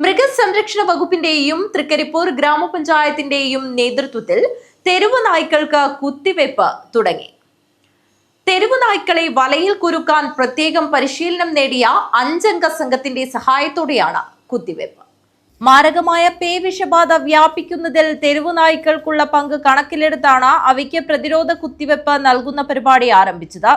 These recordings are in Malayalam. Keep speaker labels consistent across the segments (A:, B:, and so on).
A: മൃഗസംരക്ഷണ വകുപ്പിന്റെയും തൃക്കരിപ്പൂർ ഗ്രാമപഞ്ചായത്തിന്റെയും നേതൃത്വത്തിൽ തെരുവ് നായ്ക്കൾക്ക് കുത്തിവെപ്പ് തുടങ്ങി. തെരുവ് നായ്ക്കളെ വലയിൽ കുരുക്കാൻ പ്രത്യേകം പരിശീലനം നേടിയ അഞ്ചംഗ സംഘത്തിന്റെ സഹായത്തോടെയാണ് കുത്തിവെപ്പ്. മാരകമായ പേവിഷബാധ വ്യാപിക്കുന്നതിൽ തെരുവു നായ്ക്കൾക്കുള്ള പങ്ക് കണക്കിലെടുത്താണ് അവയ്ക്ക് പ്രതിരോധ കുത്തിവെപ്പ് നൽകുന്ന പരിപാടി ആരംഭിച്ചത്.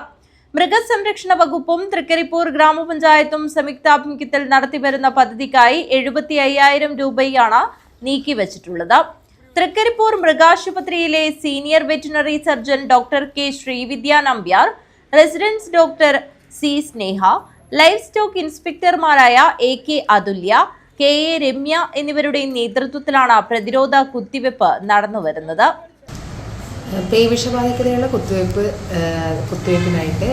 A: മൃഗസംരക്ഷണ വകുപ്പും തൃക്കരിപ്പൂർ ഗ്രാമപഞ്ചായത്തും സംയുക്താഭിമുഖ്യത്തിൽ നടത്തിവരുന്ന പദ്ധതിക്കായി എഴുപത്തി അയ്യായിരം രൂപയാണ് നീക്കിവച്ചിട്ടുള്ളത്. Trikaripur മൃഗാശുപത്രിയിലെ senior veterinary surgeon doctor K Sreevidya Nambiar residence doctor C Sneha life stock ഇൻസ്പെക്ടർമാരായ A K Athulya K A Ramya എന്നിവരുടെ നേതൃത്വത്തിലാണ് പ്രതിരോധ കുത്തിവെപ്പ് നടന്നുവരുന്നത്.
B: പേ വിഷബാധയ്ക്കെതിരെയുള്ള കുത്തിവയ്പ്പ് കുത്തിവയ്പ്പിനായിട്ട്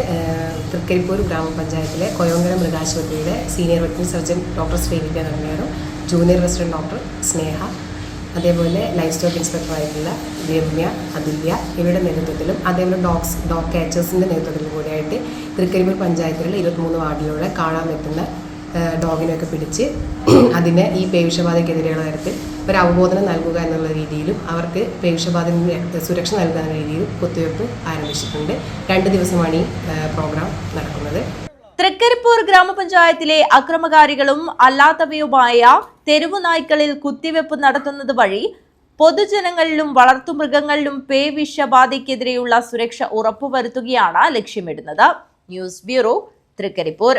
B: തൃക്കരിപ്പൂർ ഗ്രാമപഞ്ചായത്തിലെ Koyonkara മൃഗാശുപത്രിയിലെ senior veterinary surgeon doctor Srividya നന്ദിയാറും junior resident doctor Sneha അതേപോലെ ലൈഫ് സ്റ്റോക്ക് ഇൻസ്പെക്ടറായിട്ടുള്ള രമ്യ അതുല്യ ഇവരുടെ നേതൃത്വത്തിലും അതേപോലെ ഡോഗ്സ് ഡോഗ് കാച്ചേഴ്സിന്റെ നേതൃത്വത്തിലും കൂടിയായിട്ട് തൃക്കരിപ്പൂർ പഞ്ചായത്തിലുള്ള ഇരുപത്തിമൂന്ന് വാർഡിലൂടെ കാണാൻ പറ്റുന്ന ഡോഗിനെയൊക്കെ പിടിച്ച് അതിനെ ഈ പേവിഷബാധയ്ക്കെതിരെയുള്ള തരത്തിൽ ഒരു അവബോധനം നൽകുക എന്നുള്ള രീതിയിലും അവർക്ക് പേവിഷബാധ സുരക്ഷ നൽകുക എന്ന രീതിയിലും കുത്തിവയ്പ്പ് ആരംഭിച്ചിട്ടുണ്ട്. രണ്ട് ദിവസമാണ് ഈ പ്രോഗ്രാം നടക്കുന്നത്.
A: തൃക്കരിപ്പൂർ ഗ്രാമപഞ്ചായത്തിലെ അക്രമകാരികളും അല്ലാത്തവയുമായ തെരുവു നായ്ക്കളിൽ കുത്തിവെപ്പ് നടത്തുന്നത് വഴി പൊതുജനങ്ങളിലും വളർത്തുമൃഗങ്ങളിലും പേവിഷബാധയ്ക്കെതിരെയുള്ള സുരക്ഷ ഉറപ്പുവരുത്തുകയാണ് ലക്ഷ്യമിടുന്നത്. News bureau Thrikkaripur.